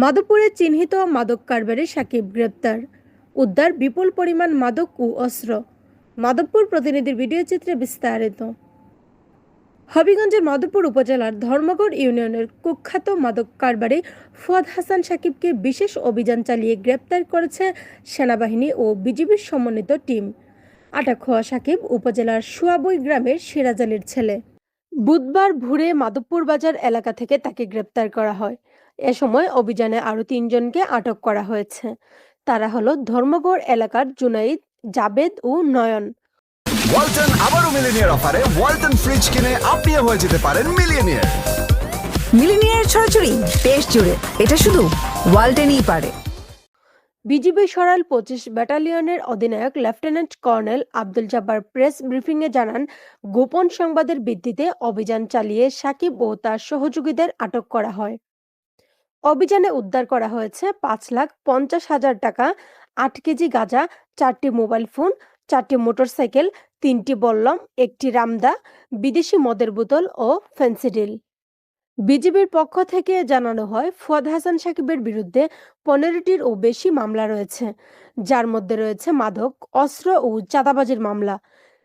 মাদকপুরে চিহ্নিত মাদক কারবারি সাকিব গ্রেপ্তার। উদ্ধার, বিপুল পরিমাণ মাদক ও অস্ত্র। মাদবপুর প্রতিনিধির ভিডিও চিত্রে বিস্তারিত। হবিগঞ্জের মাদবপুর উপজেলার ধর্মগড় ইউনিয়নের কুখ্যাত মাদক কারবারি ফুয়াদ হাসান সাকিবকে বিশেষ অভিযান চালিয়ে গ্রেপ্তার করেছে সেনাবাহিনী ও বিজিবির সমন্বিত টিম। আটক হওয়া সাকিব উপজেলার সুয়াবই গ্রামের সিরাজ আলীর ছেলে। বুধবার ভোরে মাদবপুর বাজার এলাকা থেকে তাকে গ্রেপ্তার করা হয়। এ সময় অভিযানে আরও তিনজনকে আটক করা হয়েছে। তারা হলো ধর্মগড় এলাকার জুনাইদ জাবেদ ও নয়ন। ওয়ালটন আবারও মিলিনিয়ার অফারে ওয়ালটন ফ্রিজ কিনে আপনিও হয়ে যেতে পারেন মিলিয়নিয়ার। মিলিনিয়ার ছড়াছড়ি দেশ জুড়ে এটা শুধু ওয়ালটেনই পারে। বিজিবি সরাল পঁচিশ ব্যাটালিয়নের অধিনায়ক lieutenant colonel Abdul Jabbar press ব্রিফিংয়ে জানান গোপন সংবাদের ভিত্তিতে অভিযান চালিয়ে সাকিব ও তার সহযোগীদের আটক করা হয়। অভিযানে উদ্ধার করা হয়েছে পাঁচ লাখ পঞ্চাশ হাজার টাকা, আট কেজি গাঁজা, চারটি মোবাইল ফোন, চারটি মোটরসাইকেল, তিনটি বল্লম, একটি রামদা, বিদেশি মদের বোতল ও ফেন্সিডিল বিজিবির পক্ষ থেকে জানানো হয়, ফুয়াদ হাসান সাকিবের বিরুদ্ধে পনেরোটির ও বেশি মামলা রয়েছে, যার মধ্যে রয়েছে মাদক, অস্ত্র ও চাঁদাবাজির মামলা।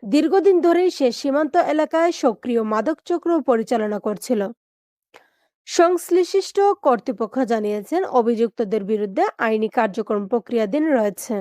দীর্ঘদিন ধরেই সে সীমান্ত এলাকায় সক্রিয় মাদক চক্র পরিচালনা করছিল। সংশ্লিষ্ট কর্তৃপক্ষ জানিয়েছেন অভিযুক্তদের বিরুদ্ধে আইনি কার্যক্রম প্রক্রিয়াধীন রয়েছে।